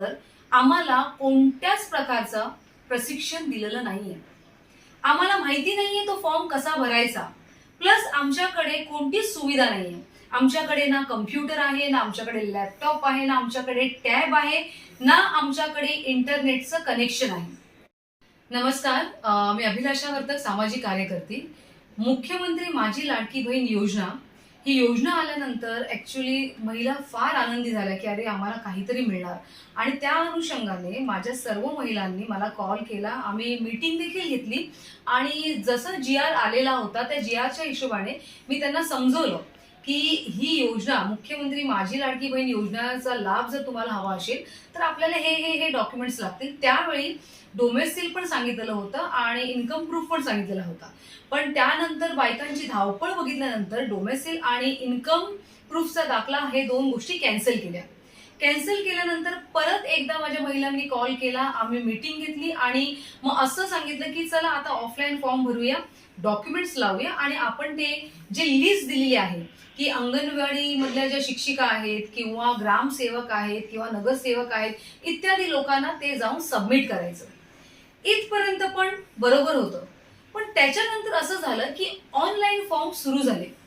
तर आम्हाला कोणत्याच प्रकारचं प्रशिक्षण दिलेलं नाहीये. आम्हाला माहिती नाहीये तो फॉर्म कसा भरायचा. प्लस आमच्याकडे कोणतीच सुविधा नाहीये. आमच्याकडे ना कम्प्युटर आहे ना आमच्याकडे लॅपटॉप आहे ना आमच्याकडे टॅब आहे ना आमच्याकडे इंटरनेटचं कनेक्शन आहे. नमस्कार मी अभिलाषा वर्तक सामाजिक कार्यकर्ती. मुख्यमंत्री माझी लाडकी बहीण योजना ही योजना आल्यानंतर ऍक्च्युली महिला फार आनंदी झाल्या की अरे आम्हाला काहीतरी मिळणार. आणि त्या अनुषंगाने माझ्या सर्व महिलांनी मला कॉल केला. आम्ही मीटिंग देखील घेतली. आणि जसं जी आर आलेला होता त्या जी आरच्या हिशोबाने मी त्यांना समजवलं. की ही योजना मुख्यमंत्री माझी लाडकी बहीण योजनेचा लाभ जर तुम्हाला हवा असेल तर आपल्याला हे हे हे डॉक्युमेंट्स लागतील. त्यावेळी डोमेस्टिल पण सांगितलेलं होतं आणि इन्कम प्रूफ पण सांगितलेला होता. पण त्यानंतर बायकांची धावपळ बघितल्यानंतर डोमेस्टिल आणि इन्कम प्रूफचा दाखला हे दोन गोष्टी कॅन्सल केल्या. कॅन्सल केल्यानंतर परत एकदा माझ्या महिलांनी कॉल केला आम्ही मीटिंग घेतली आणि मग असं सांगितलं की चला आता ऑफलाईन फॉर्म भरूया डॉक्युमेंट्स लावूया आणि आपण ते जे लिस्ट दिलेली आहे की अंगणवाडी मधल्या ज्या शिक्षिका आहेत किंवा ग्रामसेवक आहेत किंवा नगरसेवक आहेत इत्यादी लोकांना ते जाऊन सबमिट करायचं. इथपर्यंत पण बरोबर होतं. पण त्याच्यानंतर असं झालं की ऑनलाईन फॉर्म सुरू झाले.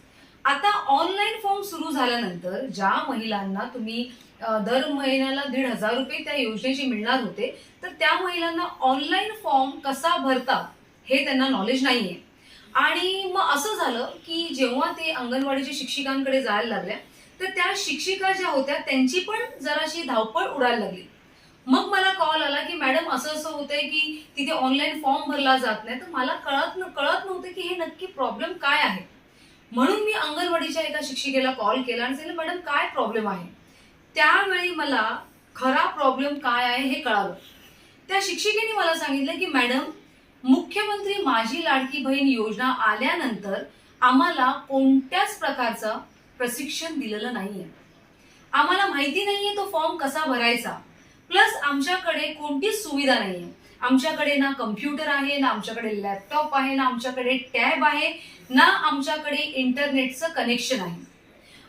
आता ऑनलाईन फॉर्म सुरू झाल्यानंतर ज्या महिलांना तुम्ही दर महिन्याला दीड हजार रुपये त्या योजनेची मिळणार होते तर त्या महिलांना ऑनलाईन फॉर्म कसा भरतात हे त्यांना नॉलेज नाहीये. आणि मग असं झालं की जेव्हा ते अंगणवाडीच्या शिक्षिकांकडे जायला लागल्या तर त्या शिक्षिका ज्या होत्या त्यांची पण जराशी धावपळ उडायला लागली. मग मला कॉल आला की मॅडम असं असं होतंय की तिथे ऑनलाईन फॉर्म भरला जात नाही. तर मला कळत न- कळत नव्हतं की हे नक्की प्रॉब्लेम काय आहे. म्हणून मी अंगणवाडीच्या एका शिक्षिकेला कॉल केला आणि सांगितलं मॅडम काय प्रॉब्लेम आहे? त्यावेळी मला खरा प्रॉब्लेम काय आहे हे कळालं. त्या शिक्षिकेने मला सांगितलं की मॅडम मुख्यमंत्री माझी लाडकी बहीण योजना आल्यानंतर आम्हाला कोणत्याच प्रकारचं प्रशिक्षण दिलेलं नाहीये. आम्हाला माहिती नाहीये तो फॉर्म कसा भरायचा. प्लस आमच्याकडे कोणतीच सुविधा नाहीये. आमच्याकडे ना कम्प्युटर आहे ना आमच्याकडे लॅपटॉप आहे ना आमच्याकडे टॅब आहे ना आमच्याकडे इंटरनेटचं कनेक्शन आहे.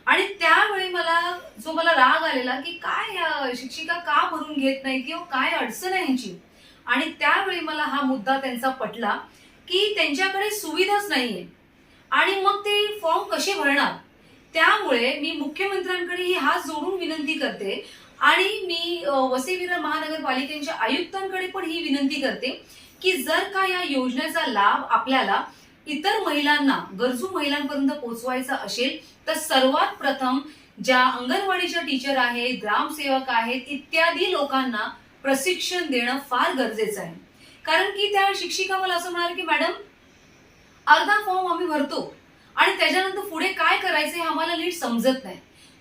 आणि त्यावेळी मला जो मला राग आलेला की काय या शिक्षिका का भरून घेत नाही किंवा काय अडचण आहे ह्यांची? आणि त्यावेळी मला हा मुद्दा त्यांचा पटला की त्यांच्याकडे सुविधाच नाहीये. आणि मग ते फॉर्म कसे भरणार? त्यामुळे मी मुख्यमंत्र्यांकडे ही हात जोडून विनंती करते आणि मी वसईविरा महानगरपालिकेच्या आयुक्तांकडे पण ही विनंती करते की जर का या योजनेचा लाभ आपल्याला इतर महिलांना गरजू महिलांपर्यंत पोहोचवायचा असेल तर सर्वात प्रथम ज्या अंगणवाडीच्या टीचर आहेत ग्रामसेवक आहेत इत्यादी लोकांना प्रशिक्षण देणं फार गरजेचं आहे. कारण की त्या शिक्षिका मला असं म्हणाले की मॅडम अर्धा फॉर्म आम्ही भरतो. आणि त्याच्यानंतर पुढे काय करायचं हे आम्हाला नीट समजत नाही.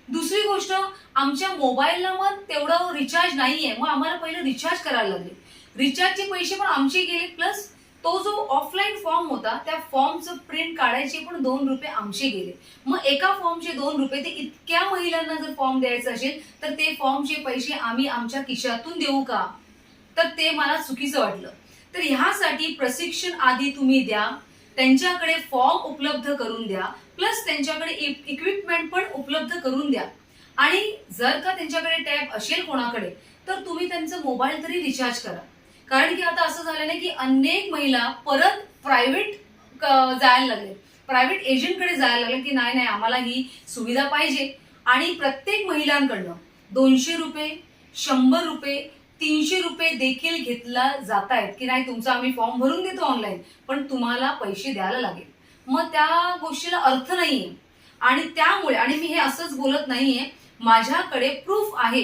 दुसरी गोष्ट आमच्या मोबाईलला मग तेवढं रिचार्ज नाही आहे मग आम्हाला पहिलं रिचार्ज करायला लागले. रिचार्जचे पैसे पण आमचे गेले. प्लस तो जो ऑफलाईन फॉर्म होता त्या फॉर्मचं प्रिंट काढायचे पण दोन रुपये आमचे गेले. मग एका फॉर्मचे दोन रुपये ते इतक्या महिलांना जर फॉर्म द्यायचा असेल तर ते फॉर्मचे पैसे आम्ही आमच्या खिशातून देऊ का? तर ते मला चुकीचं वाटलं. तर ह्यासाठी प्रशिक्षण आधी तुम्ही द्या. त्यांच्याकडे फॉर्म उपलब्ध करून द्या प्लस त्यांच्याकडे e- इक्विपमेंट पण उपलब्ध करून द्या. आणि जर का त्यांच्याकडे टॅब असेल कोणाकडे तर तुम्ही त्यांचं मोबाईल तरी रिचार्ज करा. कारण की आता असं झालं ना की अनेक महिला परत प्रायव्हेट जायला लागले प्रायव्हेट एजंटकडे जायला लागले की नाही नाही आम्हाला ही सुविधा पाहिजे. आणि प्रत्येक महिलांकडनं दोनशे रुपये शंभर रुपये तीनशे रुपये देखील घेतला जात आहेत की नाही तुमचा आम्ही फॉर्म भरून देतो ऑनलाईन पण तुम्हाला पैसे द्यायला लागेल. मग त्या गोष्टीला अर्थ नाहीये. आणि त्यामुळे आणि मी हे असंच बोलत नाहीये माझ्याकडे प्रूफ आहे.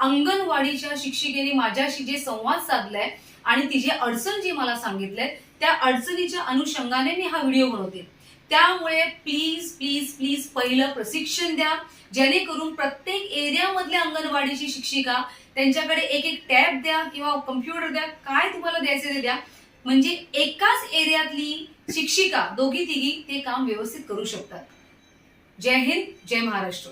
अंगणवाडीच्या शिक्षिकेने माझ्याशी जे संवाद साधलाय आणि तिची अडचण जी मला सांगितलंय त्या अडचणीच्या अनुषंगाने मी हा व्हिडिओ बनवते. त्यामुळे प्लीज प्लीज प्लीज पहिलं प्रशिक्षण द्या. जेणेकरून प्रत्येक एरियामधल्या अंगणवाडीची शिक्षिका त्यांच्याकडे एक एक टॅब द्या किंवा कम्प्युटर द्या काय तुम्हाला द्यायचे ते द्या. म्हणजे एकाच एरियातली शिक्षिका दोघी तिघी ते काम व्यवस्थित करू शकतात. जय हिंद जय महाराष्ट्र.